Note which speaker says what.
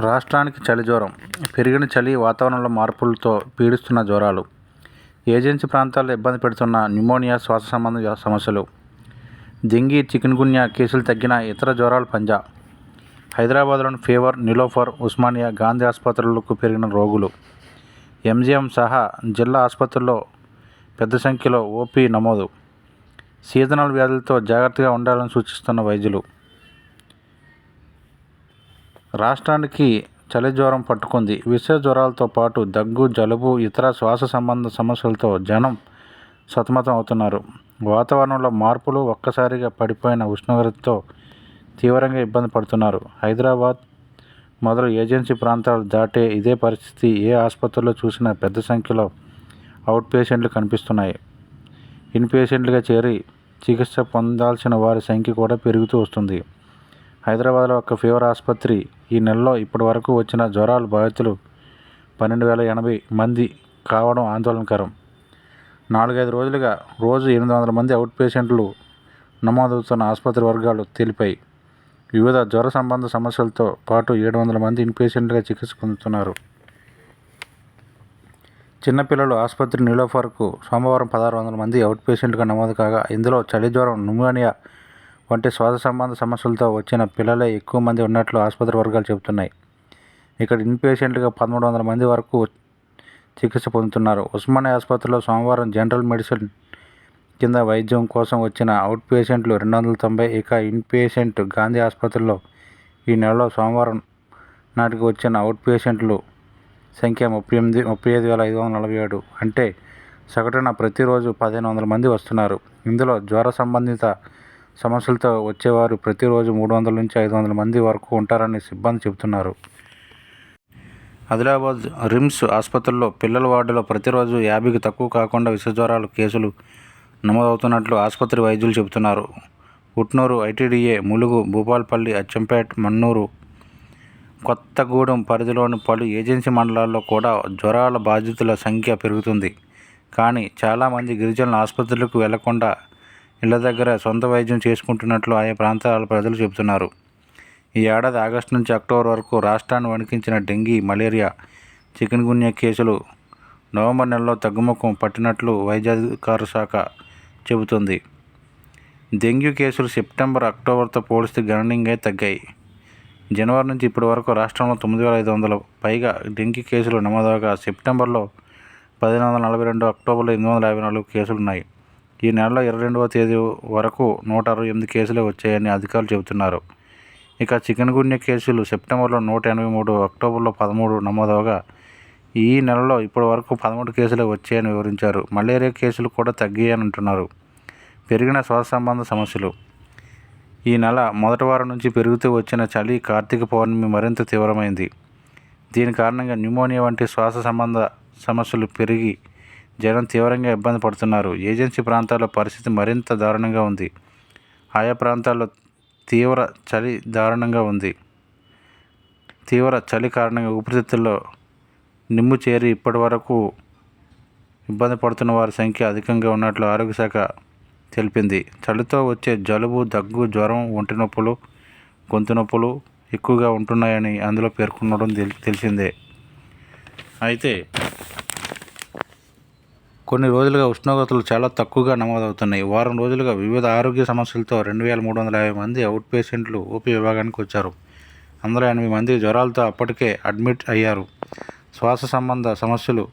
Speaker 1: రాష్ట్రానికి చలి జ్వరం పెరిగిన చలి వాతావరణంలో మార్పులతో పీడిస్తున్న జ్వరాలు ఏజెన్సీ ప్రాంతాల్లో ఇబ్బంది పెడుతున్న న్యూమోనియా శ్వాస సంబంధ సమస్యలు డెంగీ చికెన్గున్యా కేసులు తగ్గిన ఇతర జ్వరాలు పంజా హైదరాబాద్లోని ఫీవర్ నిలోఫర్ ఉస్మానియా గాంధీ ఆసుపత్రులకు పెరిగిన రోగులు. ఎంజీఎం సహా జిల్లా ఆసుపత్రుల్లో పెద్ద సంఖ్యలో ఓపీ నమోదు. సీజనల్ వ్యాధులతో జాగ్రత్తగా ఉండాలని సూచిస్తున్న వైద్యులు. రాష్ట్రానికి చలి జ్వరం పట్టుకుంది. విష జ్వరాలతో పాటు దగ్గు జలుబు ఇతర శ్వాస సంబంధ సమస్యలతో జనం సతమతం అవుతున్నారు. వాతావరణంలో మార్పులు ఒక్కసారిగా పడిపోయిన ఉష్ణోగ్రతతో తీవ్రంగా ఇబ్బంది పడుతున్నారు. హైదరాబాద్ మొదలు ఏజెన్సీ ప్రాంతాలు దాటే ఇదే పరిస్థితి ఏ ఆసుపత్రిలో చూసినా పెద్ద సంఖ్యలో అవుట్ పేషెంట్లు కనిపిస్తున్నాయి. ఇన్ పేషెంట్లుగా చేరి చికిత్స పొందాల్సిన వారి సంఖ్య కూడా పెరుగుతూ వస్తుంది. హైదరాబాద్లో ఒక ఫీవర్ ఆసుపత్రి ఈ నెలలో ఇప్పటి వరకు వచ్చిన జ్వరాల బాధితులు పన్నెండు వేల ఎనభై మంది కావడం ఆందోళనకరం. నాలుగైదు రోజులుగా రోజు ఎనిమిది వందల మంది అవుట్ పేషెంట్లు నమోదవుతున్న ఆసుపత్రి వర్గాలు తెలిపాయి వివిధ జ్వర సంబంధ సమస్యలతో పాటు ఏడు వందల మంది ఇన్పేషెంట్గా చికిత్స పొందుతున్నారు. చిన్నపిల్లలు ఆసుపత్రి నిలోఫర్కు సోమవారం పదహారు వందల మంది అవుట్ పేషెంట్గా నమోదు కాగా ఇందులో చలి జ్వరం న్యూమోనియా వంటి శ్వాస సంబంధ సమస్యలతో వచ్చిన పిల్లలే ఎక్కువ మంది ఉన్నట్లు ఆసుపత్రి వర్గాలు చెబుతున్నాయి. ఇక్కడ ఇన్పేషెంట్గా పదమూడు వందల మంది వరకు చికిత్స పొందుతున్నారు. ఉస్మానియా ఆసుపత్రిలో సోమవారం జనరల్ మెడిసిన్ కింద వైద్యం కోసం వచ్చిన అవుట్ పేషెంట్లు రెండు వందల తొంభై. ఇక ఇన్ పేషెంట్ గాంధీ ఆసుపత్రిలో ఈ నెలలో సోమవారం నాటికి వచ్చిన అవుట్ పేషెంట్లు సంఖ్య ముప్పై ఎనిమిది ముప్పై ఐదు వేల ఐదు వందల నలభై ఏడు. అంటే సగటున ప్రతిరోజు పదిహేను వందల మంది వస్తున్నారు. ఇందులో జ్వర సంబంధిత సమస్యలతో వచ్చేవారు ప్రతిరోజు మూడు వందల నుంచి ఐదు వందల మంది వరకు ఉంటారని సిబ్బంది చెబుతున్నారు. ఆదిలాబాద్ రిమ్స్ ఆసుపత్రిలో పిల్లల వార్డులో ప్రతిరోజు యాభైకి తక్కువ కాకుండా విషజ్వరాలు కేసులు నమోదవుతున్నట్లు ఆసుపత్రి వైద్యులు చెబుతున్నారు. ఉట్నూరు ఐటీడీఏ ములుగు భూపాల్పల్లి అచ్చంపేట్ మన్నూరు కొత్తగూడెం పరిధిలోని పలు ఏజెన్సీ మండలాల్లో కూడా జ్వరాల బాధితుల సంఖ్య పెరుగుతుంది. కానీ చాలామంది గిరిజనుల ఆసుపత్రులకు వెళ్ళకుండా ఇళ్ళ దగ్గర సొంత వైద్యం చేసుకుంటున్నట్లు ఆయా ప్రాంతాల ప్రజలు చెబుతున్నారు. ఈ ఏడాది ఆగస్టు నుంచి అక్టోబర్ వరకు రాష్ట్రాన్ని వణికించిన డెంగీ మలేరియా చికెన్గున్యా కేసులు నవంబర్ నెలలో తగ్గుముఖం పట్టినట్లు వైద్యాధికార శాఖ చెబుతుంది. డెంగ్యూ కేసులు సెప్టెంబర్ అక్టోబర్తో పోలిస్తే గణనీయంగా తగ్గాయి. జనవరి నుంచి ఇప్పటి వరకు రాష్ట్రంలో తొమ్మిది వేల ఐదు వందల పైగా డెంగీ కేసులు నమోదవగా సెప్టెంబర్లో పదిహేను వందల నలభై రెండు అక్టోబర్లో ఎనిమిది వందల యాభై నాలుగు కేసులు ఉన్నాయి ఈ నెలలో ఇరవై రెండవ తేదీ వరకు నూట అరవై ఎనిమిది కేసులే వచ్చాయని అధికారులు చెబుతున్నారు. ఇక చికెన్ గున్య కేసులు సెప్టెంబర్లో నూట ఎనభై మూడు అక్టోబర్లో పదమూడు నమోదవగా ఈ నెలలో ఇప్పటి వరకు పదమూడు కేసులే వచ్చాయని వివరించారు. మలేరియా కేసులు కూడా తగ్గాయని అంటున్నారు. పెరిగిన శ్వాస సంబంధ సమస్యలు. ఈ నెల మొదటి వారం నుంచి పెరుగుతూ వచ్చిన చలి కార్తీక పౌర్ణమి మరింత తీవ్రమైంది. దీని కారణంగా న్యూమోనియా వంటి శ్వాస సంబంధ సమస్యలు పెరిగి జనం తీవ్రంగా ఇబ్బంది పడుతున్నారు. ఏజెన్సీ ప్రాంతాల్లో పరిస్థితి మరింత దారుణంగా ఉంది. ఆయా ప్రాంతాల్లో తీవ్ర చలి దారుణంగా ఉంది. తీవ్ర చలి కారణంగా ఊపిరితిత్తుల్లో నిమ్ము చేరి ఇప్పటి వరకు ఇబ్బంది పడుతున్న వారి సంఖ్య అధికంగా ఉన్నట్లు ఆరోగ్య శాఖ తెలిపింది. చలితో వచ్చే జలుబు దగ్గు జ్వరం ఒంటి నొప్పులు గొంతు నొప్పులు ఎక్కువగా ఉంటున్నాయని అందులో పేర్కొనడం తెలి- తెలిసిందే. అయితే కొన్ని రోజులుగా ఉష్ణోగ్రతలు చాలా తక్కువగా నమోదవుతున్నాయి. వారం రోజులుగా వివిధ ఆరోగ్య సమస్యలతో రెండు వేల మూడు వందల యాభై మంది అవుట్ పేషెంట్లు ఓపీ విభాగానికి వచ్చారు. అందులో ఎనభై మంది జ్వరాలతో అప్పటికే అడ్మిట్ అయ్యారు. శ్వాస సంబంధ సమస్యలు